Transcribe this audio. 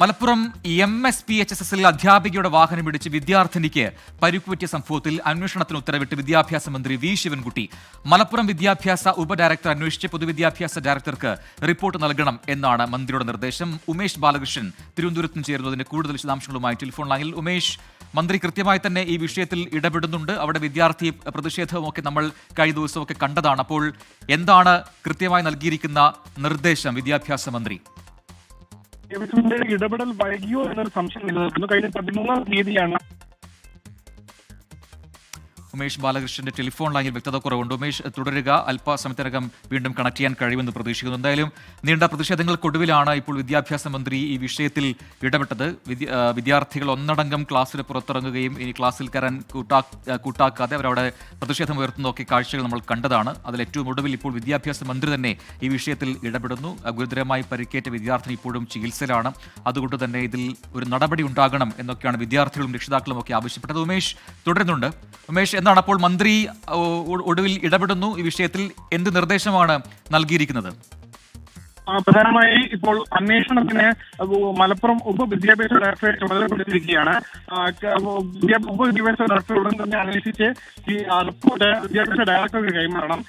Malappuram M S P H S എസിൽ അധ്യാപികയുടെ വാഹനം ഇടിച്ച് വിദ്യാർത്ഥിനിക്ക് പരിക്കുപറ്റിയ സംഭവത്തിൽ അന്വേഷണത്തിന് ഉത്തരവിട്ട് വിദ്യാഭ്യാസ മന്ത്രി വി ശിവൻകുട്ടി. മലപ്പുറം വിദ്യാഭ്യാസ ഉപഡയറക്ടർ അന്വേഷിച്ച് പൊതുവിദ്യാഭ്യാസ ഡയറക്ടർക്ക് റിപ്പോർട്ട് നൽകണം എന്നാണ് മന്ത്രിയുടെ നിർദ്ദേശം. ഉമേഷ് ബാലകൃഷ്ണൻ തിരുവനന്തപുരത്ത് നിന്ന് ചേരുന്നതിന്റെ കൂടുതൽ വിശദാംശങ്ങളുമായി ടെലിഫോൺ ലൈനിൽ ഉമേഷ്. മന്ത്രി കൃത്യമായി തന്നെ ഈ വിഷയത്തിൽ ഇടപെടുന്നുണ്ട്. അവിടെ വിദ്യാർത്ഥി പ്രതിഷേധവുമൊക്കെ നമ്മൾ കഴിഞ്ഞ ദിവസമൊക്കെ കണ്ടതാണ്. അപ്പോൾ എന്താണ് കൃത്യമായി നൽകിയിരിക്കുന്ന നിർദ്ദേശം വിദ്യാഭ്യാസ മന്ത്രി? ഇടപെടൽ വൈകിയോ എന്നൊരു സംശയം നിലനിൽക്കുന്നു. കഴിഞ്ഞ പതിമൂന്നാം തീയതിയാണ് ഉമേഷ് ബാലകൃഷ്ണന്റെ ടെലിഫോൺ ലൈനിൽ വ്യക്തത കുറവുണ്ട്. ഉമേഷ് തുടരുക. അല്പസമയത്തിനകം വീണ്ടും കണക്ട് ചെയ്യാൻ കഴിയുമെന്ന് പ്രതീക്ഷിക്കുന്നു. എന്തായാലും നീണ്ട പ്രതിഷേധങ്ങൾക്കൊടുവിലാണ് ഇപ്പോൾ വിദ്യാഭ്യാസ മന്ത്രി ഈ വിഷയത്തിൽ ഇടപെട്ടത്. വിദ്യാർത്ഥികൾ ഒന്നടങ്കം ക്ലാസ്സിന് പുറത്തിറങ്ങുകയും ഇനി ക്ലാസ്സിൽ കയറാൻ കൂട്ടാ കൂട്ടാക്കാതെ അവരവിടെ പ്രതിഷേധം ഉയർത്തുന്നതൊക്കെ കാഴ്ചകൾ നമ്മൾ കണ്ടതാണ്. അതിൽ ഏറ്റവും ഒടുവിൽ ഇപ്പോൾ വിദ്യാഭ്യാസ മന്ത്രി തന്നെ ഈ വിഷയത്തിൽ ഇടപെടുന്നു. ഗുരുതരമായി പരിക്കേറ്റ വിദ്യാർത്ഥിനി ഇപ്പോഴും ചികിത്സയിലാണ്. അതുകൊണ്ട് തന്നെ ഇതിൽ ഒരു നടപടി ഉണ്ടാകണം എന്നൊക്കെയാണ് വിദ്യാർത്ഥികളും രക്ഷിതാക്കളും ഒക്കെ ആവശ്യപ്പെട്ടത്. ഉമേഷ് തുടരുന്നുണ്ട്. ഉമേഷ് എന്താണ് അപ്പോൾ മന്ത്രി ഒടുവിൽ ഇടപെടുന്നു. ഈ വിഷയത്തിൽ എന്ത് നിർദ്ദേശമാണ് നൽകിയിരിക്കുന്നത്? പ്രധാനമായി ഇപ്പോൾ അന്വേഷണത്തിന് മലപ്പുറം ഉപവിദ്യാഭ്യാസ ഡയറക്ടറെ ചുമതലപ്പെടുത്തിയിരിക്കുകയാണ്. ഉപവിദ്യാഭ്യാസ ഡയറക്ടർ ഉടൻ തന്നെ അന്വേഷിച്ച് ഈ റിപ്പോർട്ട് വിദ്യാഭ്യാസ ഡയറക്ടർക്ക് കൈമാറണം.